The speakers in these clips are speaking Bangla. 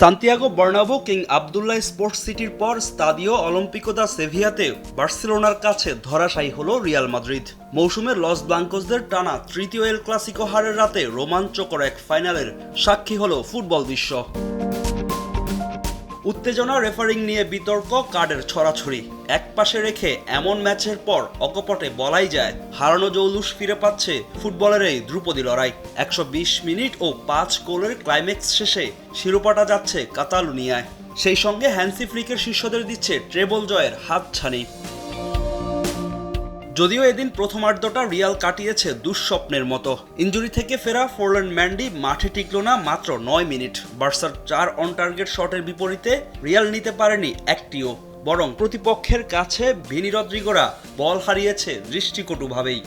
Santiago Bernabeu King Abdullah Sports সিটির পর স্তাদিও অলিম্পিকো দা সেভিয়াতে বার্সেলোনার কাছে ধরাশায়ী হল রিয়াল মাদ্রিদ। মৌসুমে লস ব্লাঙ্কোসদের টানা তৃতীয় এল ক্লাসিকো হারের রাতে রোমাঞ্চকর এক ফাইনালের সাক্ষী হল ফুটবল বিশ্ব। উত্তেজনা রেফারিং নিয়ে বিতর্ক কার্ডের ছড়াছড়ি। এক পাশে রেখে এমন ম্যাচের পর অকপটে বলাই যায়, হারানো জৌলুস ফিরে পাচ্ছে ফুটবলের এই ধ্রুপদী লড়াই। একশো বিশ মিনিট ও পাঁচ গোলের ক্লাইম্যাক্স শেষে শিরোপাটা যাচ্ছে কাতালুনিয়ায়। সেই সঙ্গে হ্যান্সি ফ্লিকের শিষ্যদের দিচ্ছে ট্রেবল জয়ের হাতছানি। যদিও এদিন প্রথমার্ধটা রিয়াল কাটিয়েছে দুঃস্বপ্নের মতো। ইঞ্জুরি থেকে ফেরা ফোরল্যান্ড ম্যান্ডি, মাঠে টিকল না মাত্র নয় মিনিট। বার্সার চার অন টার্গেট শটের বিপরীতে রিয়াল নিতে পারেনি একটিও। বরং প্রতিপক্ষের কাছে ভিনি রদ্রিগোরা বল হারিয়েছে দৃষ্টিকটুভাবেই।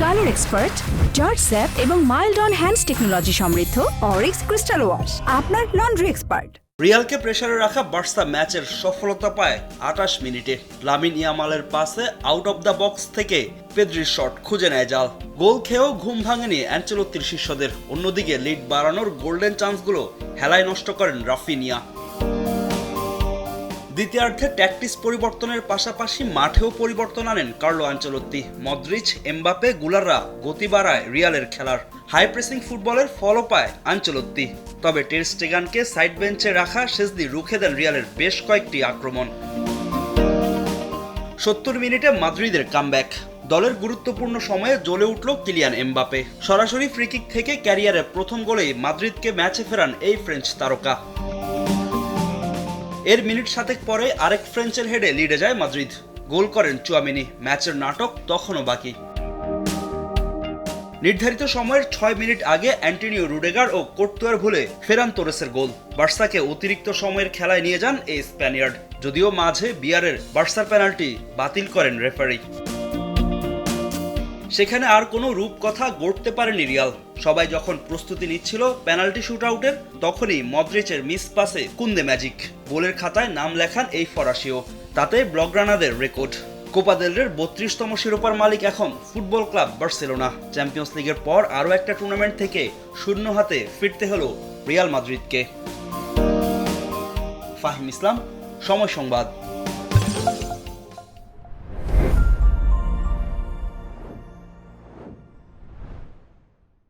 কালার এক্সপার্ট জর্জ স্যাপ এবং মাইল্ড অন হ্যান্ডস টেকনোলজি সমৃদ্ধ অরিক্স ক্রিস্টাল ওয়াশ, আপনার লন্ড্রি এক্সপার্ট। রিয়ালকে প্রেসারে রাখা বার্সা ম্যাচের সফলতা পায় আটাশ মিনিটে। লামিন ইয়ামালের পাসে আউট অফ দ্য বক্স থেকে পেদ্রির শট খুঁজে নেয় জাল। গোল খেয়েও ঘুম ভাঙেনি অ্যাঞ্চেলোত্তির শিষ্যদের। অন্যদিকে লিড বাড়ানোর গোল্ডেন চান্সগুলো হেলায় নষ্ট করেন রাফিনিয়া। দ্বিতীয়ার্ধে ট্যাকটিস পরিবর্তনের পাশাপাশি মাঠেও পরিবর্তন আনেন কার্লো আঞ্চলত্তি। মদ্রিচ এমবাপে গুলাররা গতি বাড়ায় রিয়ালের খেলার। হাই প্রেসিং ফুটবলের ফলও পায় আঞ্চলত্তি। তবে টের স্টেগানকে সাইড বেঞ্চে রাখা শেষদি রুখে দেন রিয়ালের বেশ কয়েকটি আক্রমণ। সত্তর মিনিটে মাদ্রিদের কামব্যাক। দলের গুরুত্বপূর্ণ সময়ে জ্বলে উঠল কিলিয়ান এমবাপে সরাসরি ফ্রিকিক থেকে ক্যারিয়ারের প্রথম গোলেই মাদ্রিদকে ম্যাচে ফেরান এই ফ্রেঞ্চ তারকা। এর মিনিট সাতেক পরে আরেক ফ্রেঞ্চের হেডে লিডে যায় মাদ্রিদ। গোল করেন চুয়ামিনি ম্যাচের নাটক তখনও বাকি। নির্ধারিত সময়ের ছয় মিনিট আগে অ্যান্টনিও রুডেগার ও কোর্তুয়ার ভুলে ফেরান তোরেসের গোল। বার্সাকে অতিরিক্ত সময়ের খেলায় নিয়ে যান এই স্প্যানিয়ার্ড। যদিও মাঝে বিয়ারের বার্সার পেনাল্টি বাতিল করেন রেফারি। সেখানে আর কোনো রূপকথা গড়তে পারেনি রিয়াল। সবাই যখন প্রস্তুতি নিচ্ছিল পেনাল্টি শুট আউটের তখনই মদ্রিচের মিস পাসে কুন্দে ম্যাজিক। গোলের খাতায় নাম লেখান এই ফরাসিও। তাতে ব্লগরানাদের রেকর্ড। কোপা দেলের বত্রিশতম শিরোপার মালিক এখন ফুটবল ক্লাব বার্সেলোনা। চ্যাম্পিয়ন্স লিগের পর আরও একটা টুর্নামেন্ট থেকে শূন্য হাতে ফিরতে হলো রিয়াল মাদ্রিদকে। ফাহিম ইসলাম, সময় সংবাদ।